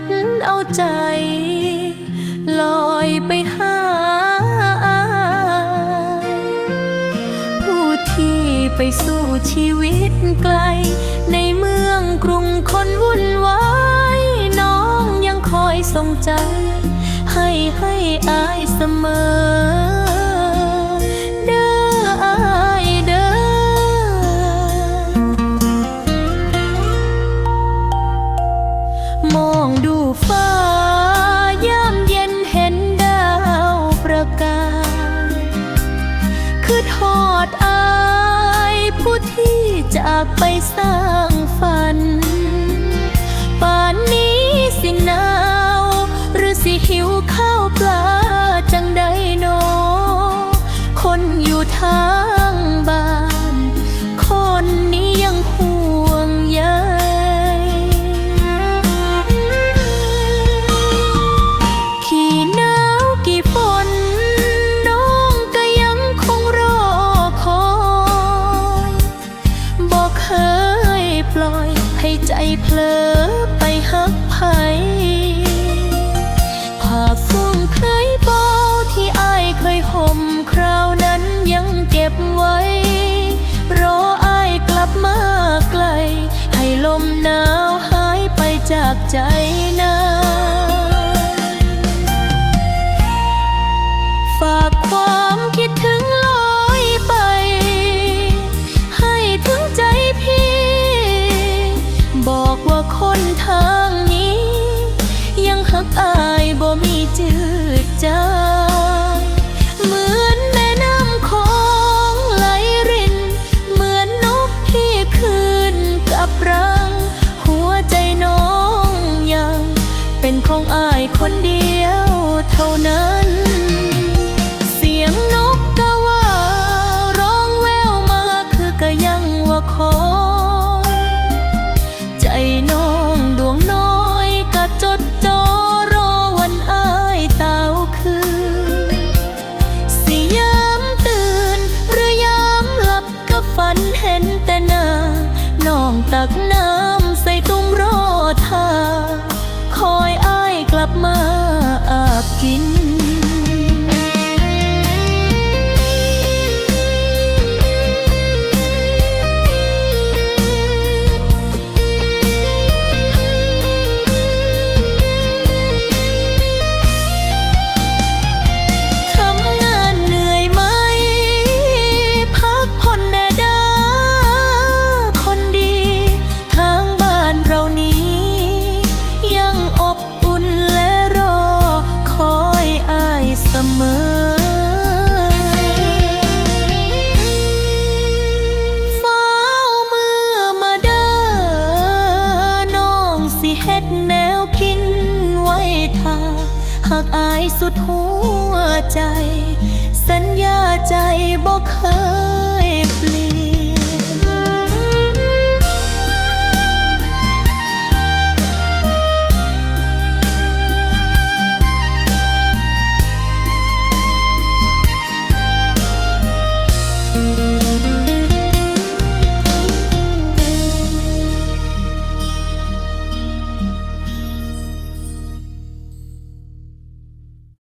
ดเอาใจ ลอยไปหาผู้ที่ไปสู้ชีวิตไกล ในเมืองกรุงคนวุ่นวายน้องยังคอยส่งใจ ให้ให้อายเสมอากไปสร้าง ใจนะฝากความคิดถึงลอยไป ให้ถึงใจพี่ บอกว่าคนทางนี้ ยังหักอายบ่มีจืดจาง ของอายคนเดียวเท่านั้น เสียงนกกะว่า ร้องแววมาคือก็ยังว่าคอใจน้องดวงน้อยก็จดจ่อรอวันอายเต้าคืนสิยามตื่นหรือยามหลับก็ฝันเห็นแต่หน้าน้องตักน้ำ อ หากอายสุดหัวใจ สัญญาใจบอกเค